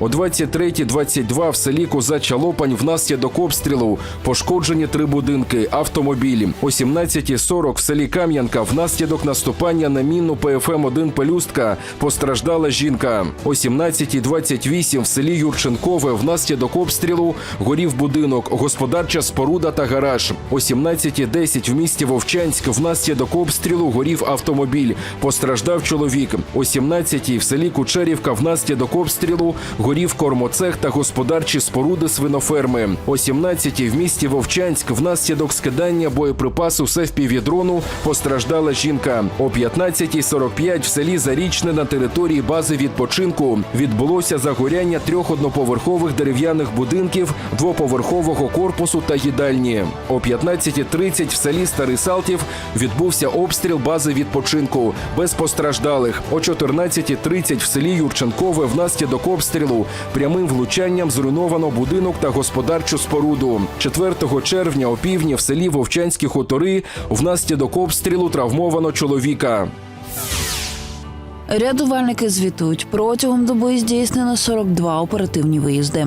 О 23.22 в селі Козача Лопань внаслідок обстрілу пошкоджені три будинки, автомобілі. О 17.40 в селі Кам'янка внаслідок наступання на мінну ПФМ-1 Пелюстка постраждала жінка. О 17.28 в селі Юрченкове внаслідок обстрілу горів будинок, господарча споруда та гараж. О 17.10 в місті Вовчанськ внаслідок обстрілу горів автомобіль. Постраждав чоловік. О 17.00 в селі Кучерівка внаслідок обстрілу горів кормоцех та господарчі споруди свиноферми. О 17.00 в місті Вовчанськ внаслідок скидання боєприпасу севпівдрону постраждала жінка. О 15.45 в селі Зарічне на території бази відпочинку відбулося загоряння трьох одноповерхових дерев'яних будинків, двоповерхового корпусу та їдальні. О 15.30 в селі Старий Салтів відбувся обстріл бази відпочинку без постраждалих. О 14.30 в селі Юрченкове внаслідок обстрілу прямим влучанням зруйновано будинок та господарчу споруду. 4 червня о півдні в селі Вовчанські хутори внаслідок обстрілу травмовано чоловіка. Рятувальники звітують протягом доби здійснено 42 оперативні виїзди.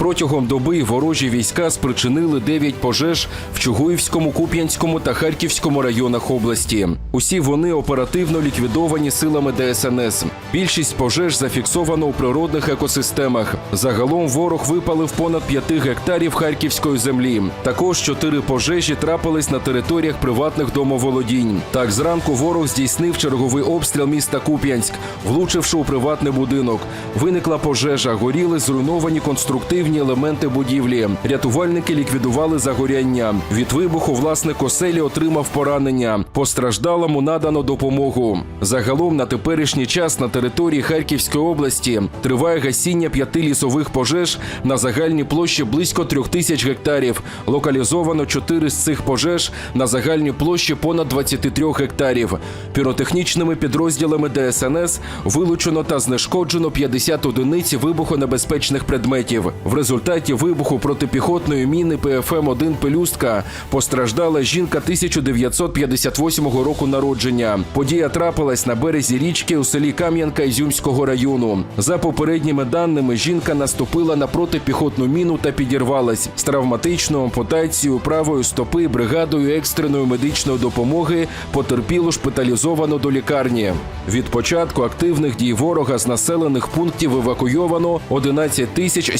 Протягом доби ворожі війська спричинили 9 пожеж в Чугуївському, Куп'янському та Харківському районах області. Усі вони оперативно ліквідовані силами ДСНС. Більшість пожеж зафіксовано у природних екосистемах. Загалом ворог випалив понад 5 гектарів харківської землі. Також чотири пожежі трапились на територіях приватних домоволодінь. Так, зранку ворог здійснив черговий обстріл міста Куп'янськ, влучивши у приватний будинок. Виникла пожежа, горіли зруйновані конструктивні елементи будівлі. Рятувальники ліквідували загоряння. Від вибуху власник оселі отримав поранення. Постраждалому надано допомогу. Загалом на теперішній час на території Харківської області триває гасіння п'яти лісових пожеж на загальній площі близько трьох тисяч гектарів. Локалізовано чотири з цих пожеж на загальній площі понад 23 гектарів. Піротехнічними підрозділами ДСНС вилучено та знешкоджено 50 одиниць вибухонебезпечних предметів. В результаті вибуху протипіхотної міни ПФМ-1 Пелюстка постраждала жінка 1958 року народження. Подія трапилась на березі річки у селі Кам'янка Ізюмського району. За попередніми даними, жінка наступила на протипіхотну міну та підірвалась з травматичною ампутацією правої стопи бригадою екстреної медичної допомоги. Потерпіло шпиталізовано до лікарні. Від початку активних дій ворога з населених пунктів евакуйовано 11 тисяч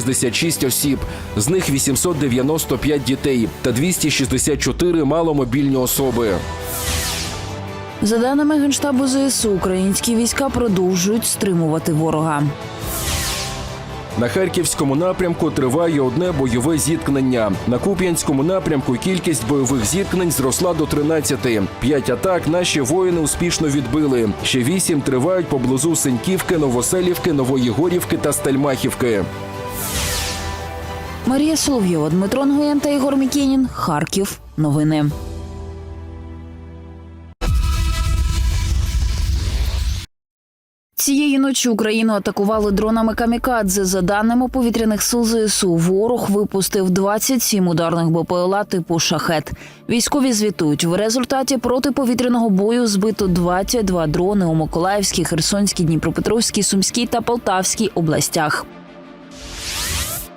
766 осіб, з них 895 дітей та 264 маломобільні особи. За даними генштабу ЗСУ, українські війська продовжують стримувати ворога. На харківському напрямку триває одне бойове зіткнення. На Куп'янському напрямку кількість бойових зіткнень зросла до 13. П'ять атак наші воїни успішно відбили. Ще вісім тривають поблизу Сеньківки, Новоселівки, Новоєгорівки та Стельмахівки. Марія Соловйова, Дмитро Нгоєн та Ігор Мікінін. Харків. Новини. Цієї ночі Україну атакували дронами камікадзе. За даними повітряних сил ЗСУ, ворог випустив 27 ударних БПЛА типу шахет. Військові звітують в результаті протиповітряного бою збито 22 дрони у Миколаївській, Херсонській, Дніпропетровській, Сумській та Полтавській областях.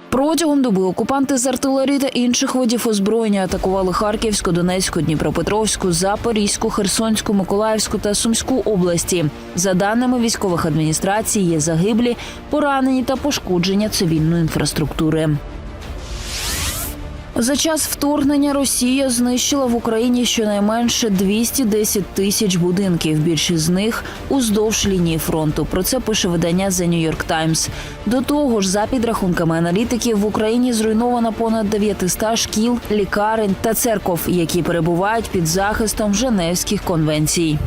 Протягом доби окупанти з артилерії та інших видів озброєння атакували Харківську, Донецьку, Дніпропетровську, Запорізьку, Херсонську, Миколаївську та Сумську області. За даними військових адміністрацій, є загиблі, поранені та пошкодження цивільної інфраструктури. За час вторгнення Росія знищила в Україні щонайменше 210 тисяч будинків. Більшість з них уздовж лінії фронту. Про це пише видання The New York Times. До того ж, за підрахунками аналітиків, в Україні зруйновано понад 900 шкіл, лікарень та церков, які перебувають під захистом Женевських конвенцій.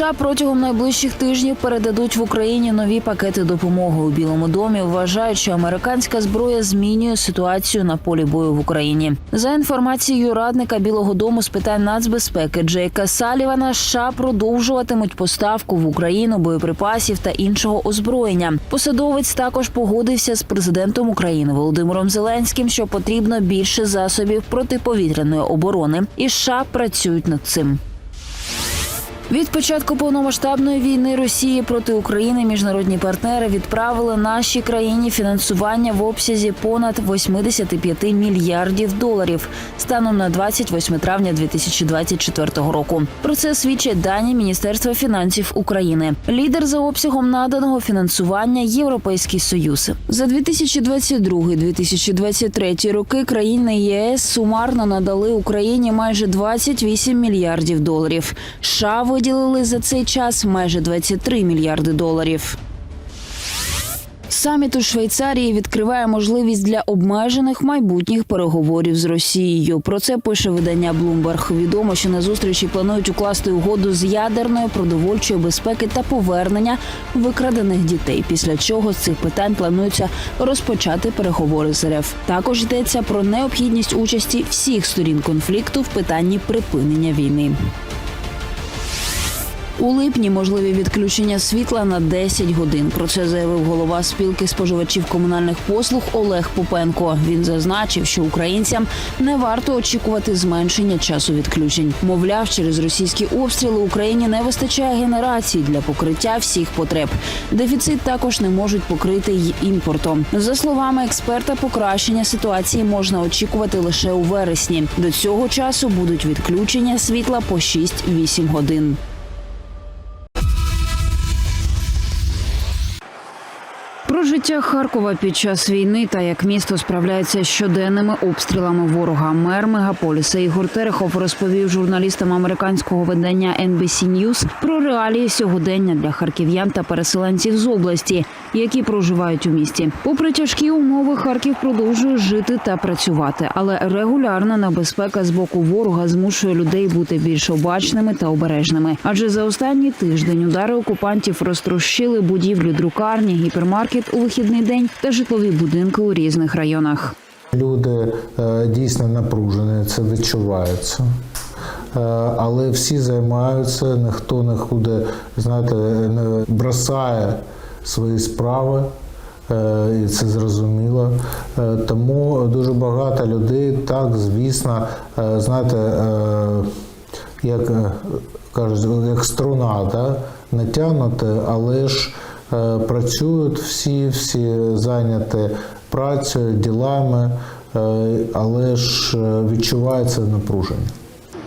США протягом найближчих тижнів передадуть в Україні нові пакети допомоги у Білому домі. Вважають, що американська зброя змінює ситуацію на полі бою в Україні. За інформацією радника Білого Дому з питань нацбезпеки Джейка Салівана, США продовжуватимуть поставку в Україну боєприпасів та іншого озброєння. Посадовець також погодився з президентом України Володимиром Зеленським, що потрібно більше засобів протиповітряної оборони, і США працюють над цим. Від початку повномасштабної війни Росії проти України міжнародні партнери відправили нашій країні фінансування в обсязі понад 85 мільярдів доларів станом на 28 травня 2024 року. Про це свідчать дані Міністерства фінансів України. Лідер за обсягом наданого фінансування Європейський Союз за 2022-2023 роки країни ЄС сумарно надали Україні майже 28 мільярдів доларів. США виділили за цей час майже 23 мільярди доларів. Саміт у Швейцарії відкриває можливість для обмежених майбутніх переговорів з Росією. Про це пише видання Bloomberg. Відомо, що на зустрічі планують укласти угоду з ядерної продовольчої безпеки та повернення викрадених дітей. Після чого з цих питань планується розпочати переговори з РФ. Також йдеться про необхідність участі всіх сторін конфлікту в питанні припинення війни. У липні можливі відключення світла на 10 годин. Про це заявив голова спілки споживачів комунальних послуг Олег Попенко. Він зазначив, що українцям не варто очікувати зменшення часу відключень. Мовляв, через російські обстріли Україні не вистачає генерації для покриття всіх потреб. Дефіцит також не можуть покрити й імпортом. За словами експерта, покращення ситуації можна очікувати лише у вересні. До цього часу будуть відключення світла по 6-8 годин. Життя Харкова під час війни та як місто справляється щоденними обстрілами ворога. Мер мегаполіса Ігор Терехов розповів журналістам американського видання NBC News про реалії сьогодення для харків'ян та переселенців з області, які проживають у місті. Попри тяжкі умови, Харків продовжує жити та працювати, але регулярна небезпека з боку ворога змушує людей бути більш обачними та обережними. Адже за останній тиждень удари окупантів розтрощили будівлі друкарні, гіпермаркет у вихідний день та житлові будинки у різних районах. Люди е, дійсно напружені, це відчувається. Е, Але всі займаються, ніхто не худе, знаєте, не бросає свої справи, е, і це зрозуміло. Е, Тому дуже багато людей, так, звісно, е, знаєте, як кажуть, як струна, да? натягнути, але ж працюють всі, всі зайняті працею, ділами, але ж відчувається напруження.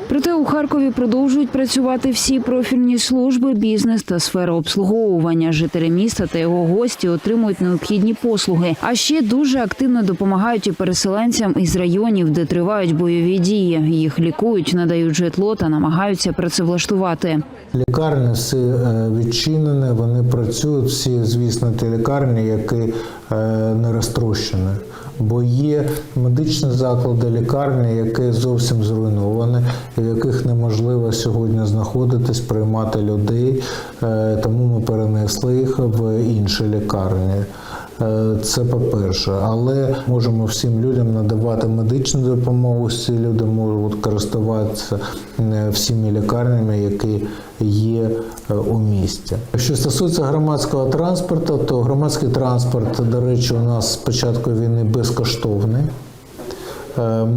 Проте у Харкові продовжують працювати всі профільні служби, бізнес та сфера обслуговування. Жителі міста та його гості отримують необхідні послуги. А ще дуже активно допомагають і переселенцям із районів, де тривають бойові дії. Їх лікують, надають житло та намагаються працевлаштувати. Лікарні всі е, відчинені, вони працюють всі, звісно, ті лікарні, які е, не розтрощені. Бо є медичні заклади, лікарні, які зовсім зруйновані, в яких неможливо сьогодні знаходитись, приймати людей. Е, Тому ми перенесли їх в інші лікарні. Е, Це по-перше, але можемо всім людям надавати медичну допомогу. Всі люди можуть користуватися е, всіми лікарнями, які є е, у місті. Що стосується громадського транспорту, то громадський транспорт, до речі, у нас з початку війни безкоштовний.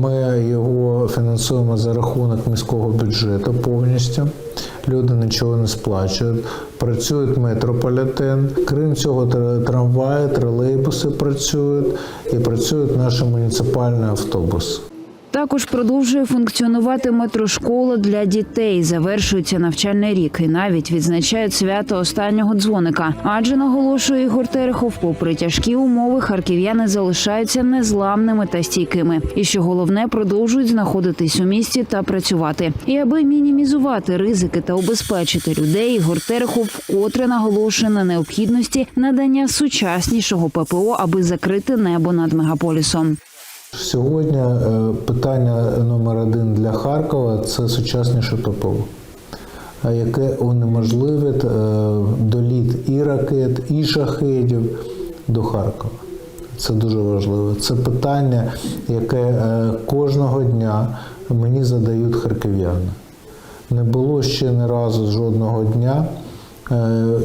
Ми його фінансуємо за рахунок міського бюджету повністю. Люди нічого не сплачують. Працюють метрополітен. Крім цього, трамваї, тролейбуси працюють і працюють наші муніципальні автобуси. Також продовжує функціонувати метрошкола для дітей. Завершується навчальний рік і навіть відзначають свято останнього дзвоника. Адже наголошує Ігор Терехов, попри тяжкі умови, харків'яни залишаються незламними та стійкими. І що головне, продовжують знаходитись у місті та працювати. І аби мінімізувати ризики та убезпечити людей, Ігор Терехов вкотре наголошує на необхідності надання сучаснішого ППО, аби закрити небо над мегаполісом. Сьогодні е, питання номер один для Харкова це сучасніше е, яке унеможливить е, доліт і ракет, і шахедів до Харкова. Це дуже важливо. Це питання, яке е, кожного дня мені задають харків'яни. Не було ще ні разу жодного дня,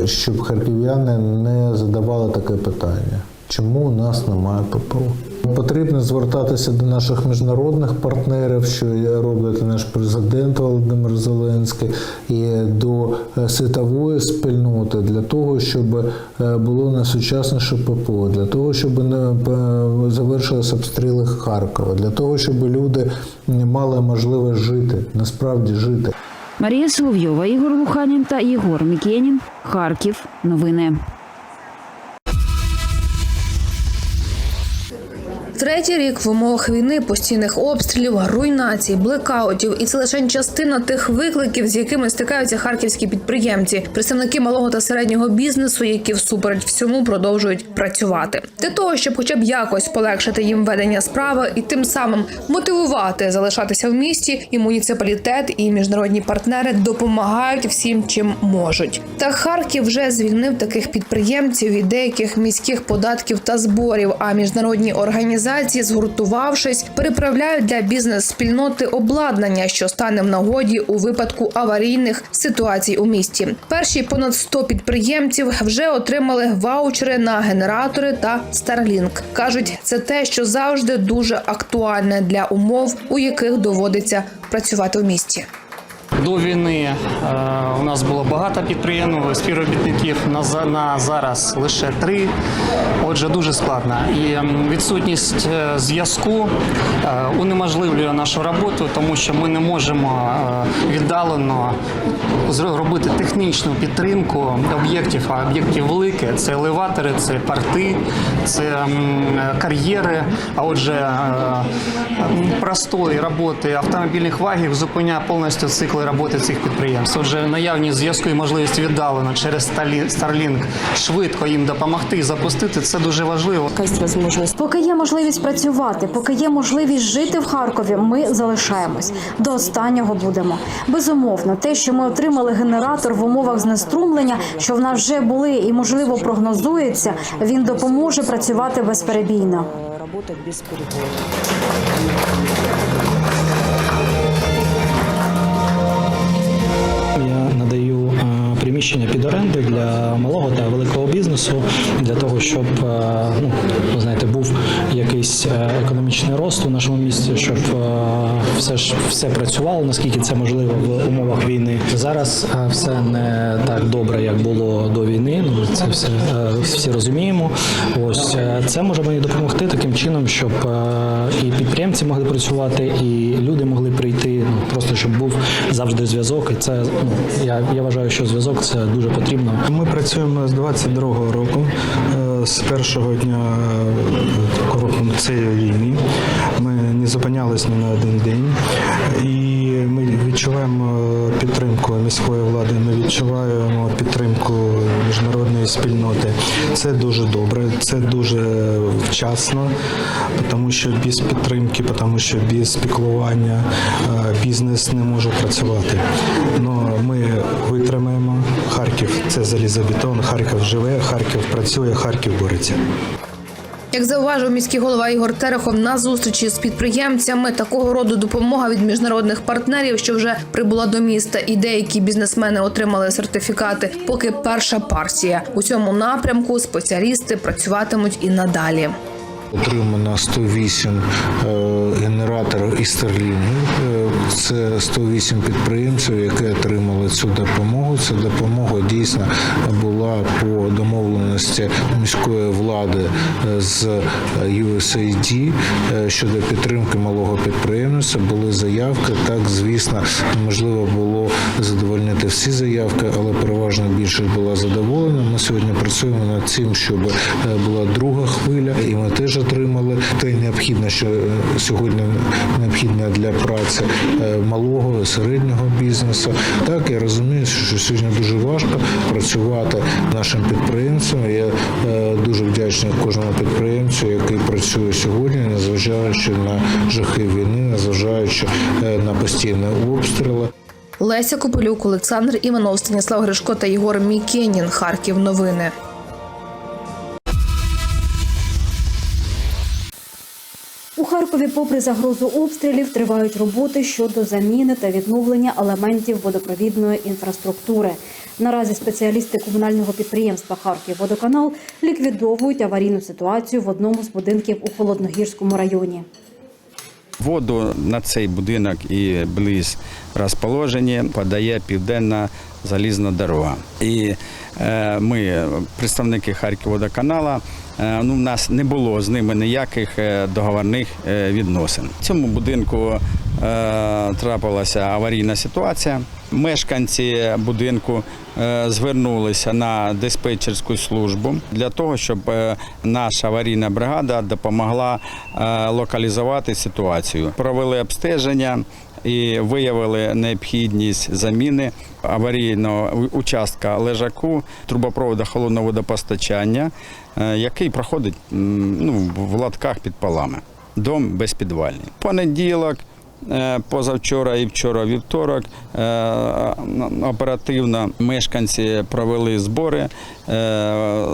щоб харків'яни не задавали таке питання. Чому у нас немає ППО? Потрібно звертатися до наших міжнародних партнерів, що робить наш президент Володимир Зеленський, і до е, світової спільноти для того, щоб е, було найсучасніше ППО, для того, щоб не е, завершилися обстріли Харкова, для того, щоб люди мали можливість жити, насправді жити. Марія Соловйова, Ігор Луханін та Єгор Мікєнін. Харків. Новини. Третій рік в умовах війни, постійних обстрілів, руйнацій, блекаутів, і це лише частина тих викликів, з якими стикаються харківські підприємці, представники малого та середнього бізнесу, які всупереч всьому продовжують працювати для того, щоб, хоча б якось полегшити їм ведення справи і тим самим мотивувати залишатися в місті. І муніципалітет, і міжнародні партнери допомагають всім, чим можуть. Та Харків вже звільнив таких підприємців від деяких міських податків та зборів. А міжнародні організації, згуртувавшись, переправляють для бізнес-спільноти обладнання, що стане в нагоді у випадку аварійних ситуацій у місті. Перші понад 100 підприємців вже отримали ваучери на генератори та Starlink. кажуть, це те, що завжди дуже актуальне для умов, у яких доводиться працювати в місті. До війни е, у нас було багато підприємств, співробітників на, зараз лише три. Отже, дуже складно. І відсутність е, зв'язку е, унеможливлює нашу роботу, тому що ми не можемо віддалено зробити технічну підтримку об'єктів, а об'єктів велике. Це елеватори, це порти, це м, кар'єри. А отже, е, простої роботи автомобільних вагів зупиняє повністю цикли роботи цих підприємств. Отже, наявність зв'язку і можливість віддалено через Сталі- Starlink швидко їм допомогти запустити це дуже важливо. якась можливість. Поки є можливість працювати, поки є можливість жити в Харкові, ми залишаємось. До останнього будемо. Безумовно, те, що ми отримали генератор в умовах знеструмлення, що в нас вже були і можливо прогнозується, він допоможе працювати безперебійно. работать без приміщення під оренди для малого та великого бізнесу для того, щоб е, ну знаєте, був якийсь е, економічний рост у нашому місті, щоб е, все ж все працювало, наскільки це можливо в умовах війни. Зараз е, все не так добре, як було до війни. Ну це все всі розуміємо. Ось це може мені допомогти таким чином, щоб і підприємці могли працювати, і люди могли прийти. Ну просто щоб був завжди зв'язок. І це ну я, я вважаю, що зв'язок це дуже потрібно. Ми працюємо з 22-го року, з першого дня е, цієї війни. Ми не зупинялись ні на один день. І ми відчуваємо підтримку міської влади, ми відчуваємо підтримку міжнародної спільноти. Це дуже добре, це дуже вчасно, тому що без підтримки, тому що без піклування е, бізнес не може працювати. Но ми витримаємо. Харків це залізобетон, Харків живе, Харків працює, Харків бореться. Як зауважив міський голова Ігор Терехов на зустрічі з підприємцями, такого роду допомога від міжнародних партнерів, що вже прибула до міста, і деякі бізнесмени отримали сертифікати. Поки перша партія у цьому напрямку спеціалісти працюватимуть і надалі. Отримано 108 е, генераторів і старлінгів. Це 108 підприємців, які отримали цю допомогу. Ця допомога дійсно була по домовленості міської влади е, з USAID е, щодо підтримки малого підприємництва. Були заявки. Так, звісно, неможливо було задовольнити всі заявки, але переважна більшість була задоволена. Ми сьогодні працюємо над цим, щоб е, була друга хвиля, і ми теж отримали те необхідне, що сьогодні необхідне для праці малого середнього бізнесу. Так я розумію, що сьогодні дуже важко працювати нашим підприємцям. Я е, дуже вдячний кожному підприємцю, який працює сьогодні, незважаючи на жахи війни, незважаючи е, на постійні обстріли. Леся Копилюк, Олександр Іванов, Станіслав Гришко та Єгор Мікенін. Харків. Новини. У Харкові, попри загрозу обстрілів, тривають роботи щодо заміни та відновлення елементів водопровідної інфраструктури. Наразі спеціалісти комунального підприємства Харківводоканал ліквідовують аварійну ситуацію в одному з будинків у Холодногірському районі. Воду на цей будинок і близь розположення подає південна залізна дорога. І е, ми, представники Харківводоканала, ну, в нас не було з ними ніяких е, договорних е, відносин. В цьому будинку е, трапилася аварійна ситуація. Мешканці будинку е, звернулися на диспетчерську службу для того, щоб е, наша аварійна бригада допомогла е, локалізувати ситуацію. Провели обстеження і виявили необхідність заміни аварійного участка лежаку трубопроводу холодного водопостачання, е, який проходить ну, в латках під полами. Дом безпідвальний. Понеділок. Е, Позавчора і вчора вівторок е, оперативно мешканці провели збори,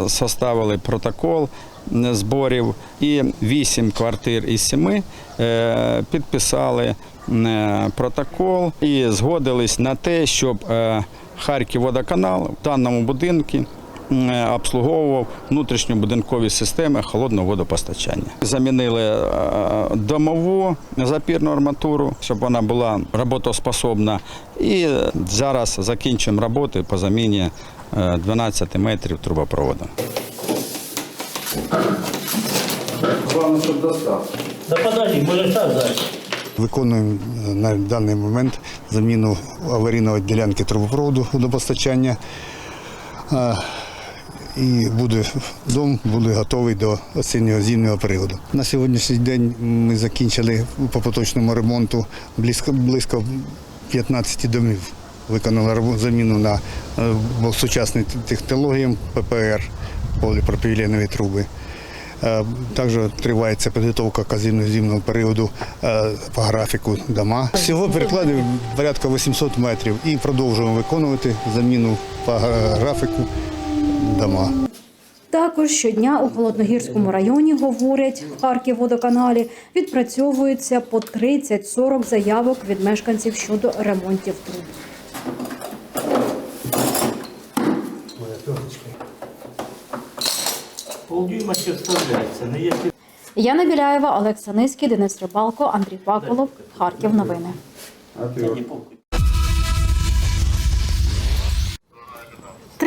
составили протокол зборів і вісім квартир із семи е, підписали е, протокол і згодились на те, щоб е, Харківводоканал в даному будинку обслуговував внутрішньобудинкові системи холодного водопостачання. Замінили домову запірну арматуру, щоб вона була роботоспособна. І зараз закінчимо роботи по заміні е, 12 метрів трубопроводу. Виконуємо е, на даний момент заміну аварійної ділянки трубопроводу водопостачання. І буде дом буде готовий до осіннього зимнього періоду. На сьогоднішній день ми закінчили по поточному ремонту близько, близько 15 домів. Виконали заміну на е, сучасні технології ППР, поліпропіленові труби. Е, Також тривається підготовка казівного зимного періоду е, по графіку дома. Всього перекладів порядка 800 метрів і продовжуємо виконувати заміну по графіку дома. Також щодня у Холодногірському районі, говорять в Харківводоканалі, відпрацьовується по 30-40 заявок від мешканців щодо ремонтів труб. Полдюйма ще вставляється. Не є Яна Біляєва, Олекса Ниський, Денис Рибалко, Андрій Паколов. Харків. Новини.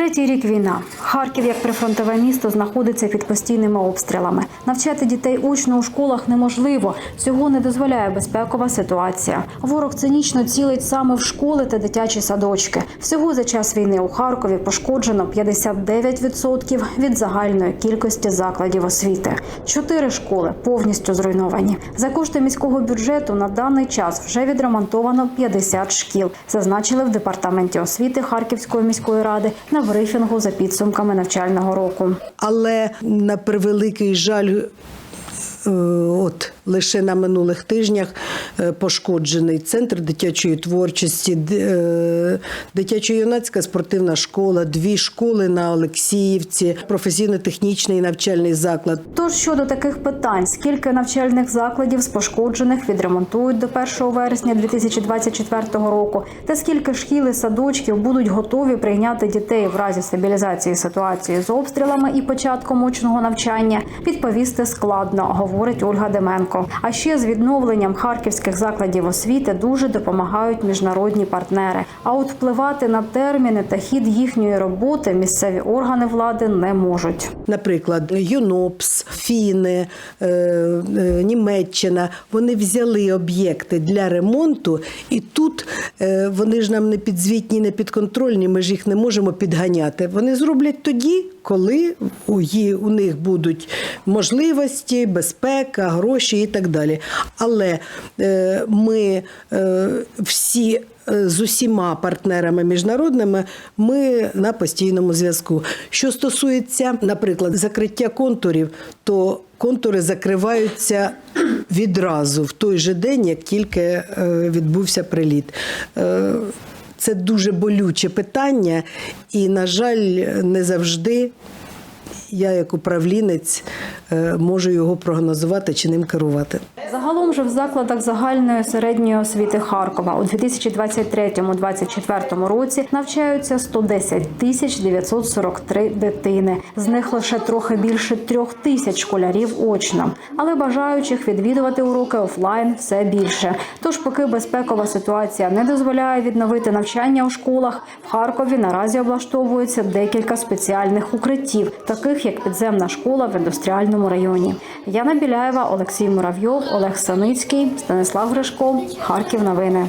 Третій рік війна. Харків, як прифронтове місто, знаходиться під постійними обстрілами. Навчати дітей учно у школах неможливо. Цього не дозволяє безпекова ситуація. Ворог цинічно цілить саме в школи та дитячі садочки. Всього за час війни у Харкові пошкоджено 59% від загальної кількості закладів освіти. Чотири школи повністю зруйновані. За кошти міського бюджету на даний час вже відремонтовано 50 шкіл. Зазначили в департаменті освіти Харківської міської ради на брифінгу за підсумками навчального року. Але на превеликий жаль, от лише на минулих тижнях е, пошкоджений центр дитячої творчості, е, дитячо-юнацька спортивна школа, дві школи на Олексіївці, професійно-технічний навчальний заклад. Тож щодо таких питань, скільки навчальних закладів з пошкоджених відремонтують до 1 вересня 2024 року, та скільки шкіл і садочків будуть готові прийняти дітей в разі стабілізації ситуації з обстрілами і початком очного навчання, відповісти складно, говорить Ольга Деменко. А ще з відновленням харківських закладів освіти дуже допомагають міжнародні партнери. А от впливати на терміни та хід їхньої роботи місцеві органи влади не можуть. Наприклад, ЮНОПС, Фіни, е, е, Німеччина вони взяли об'єкти для ремонту, і тут е, вони ж нам не підзвітні, не підконтрольні. Ми ж їх не можемо підганяти. Вони зроблять тоді, коли у, них будуть можливості, безпека, гроші і так далі. Але е, ми е, всі. е, З усіма партнерами міжнародними ми на постійному зв'язку. Що стосується, наприклад, закриття контурів, то контури закриваються відразу в той же день, як тільки відбувся приліт. Це дуже болюче питання, і, на жаль, не завжди я, як управлінець, можу його прогнозувати чи ним керувати. Загалом же в закладах загальної середньої освіти Харкова у 2023-2024 році навчаються 110 тисяч 943 дитини. З них лише трохи більше трьох тисяч школярів очно. Але бажаючих відвідувати уроки офлайн все більше. Тож, поки безпекова ситуація не дозволяє відновити навчання у школах, в Харкові наразі облаштовується декілька спеціальних укриттів, таких як підземна школа в індустріальному районі. Яна Біляєва, Олексій Муравйов, Олег Саницький, Станислав Гришко, Харків. Новини.